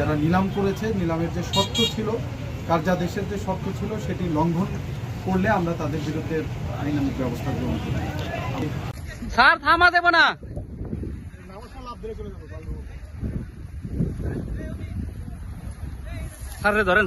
যারা নিলাম করেছে নিলামের যে শর্ত ছিল কার্যাদেশের যে শর্ত ছিল সেটি লঙ্ঘন করলে আমরা তাদের বিরুদ্ধে আইনানুগ ব্যবস্থা গ্রহণ করি স্যার থামা দেব না স্যার রে ধরেন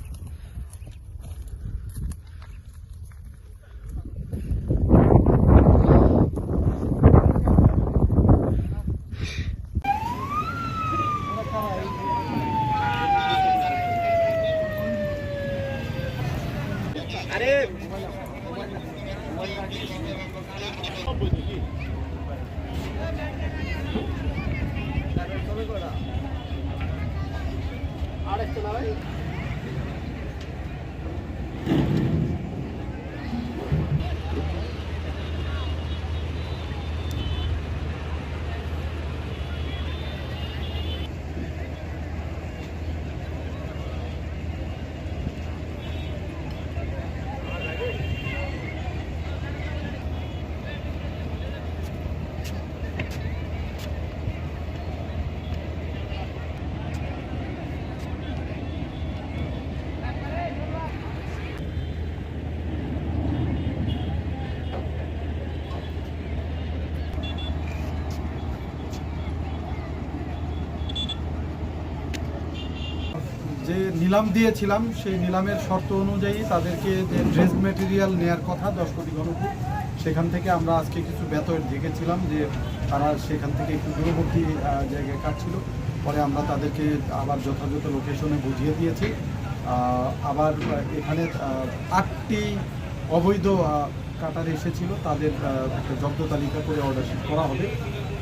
আরেকটা না ভাই নিলাম দিয়েছিলাম, সেই নিলামের শর্ত অনুযায়ী তাদেরকে যে ড্রেস মেটেরিয়াল নেয়ার কথা দশ কোটি ঘনফুট সেখান থেকে আমরা আজকে কিছু বেতন দেখেছিলাম যে তারা সেখান থেকে একটু দূরবর্তী জায়গায় কাটছিল। পরে আমরা তাদেরকে আবার যথাযথ লোকেশনে বুঝিয়ে দিয়েছি। আবার এখানে আটটি অবৈধ কাটার এসেছিল। তাদের একটা জব্দ তালিকা করে অর্ডার করা হবে।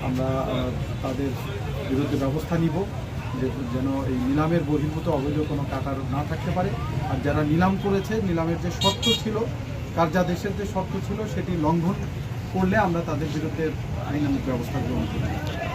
আমরা তাদের বিরুদ্ধে ব্যবস্থা নিব। যে- যেন এই নিলামের বহির্ভূত অবৈধ কোনো কাটার না থাকতে পারে। আর যারা নিলাম করেছে, নিলামের যে শর্ত ছিল কার্যাদেশের যে শর্ত ছিল, সেটি লঙ্ঘন করলে আমরা তাদের বিরুদ্ধে আইনানিক ব্যবস্থা গ্রহণ করি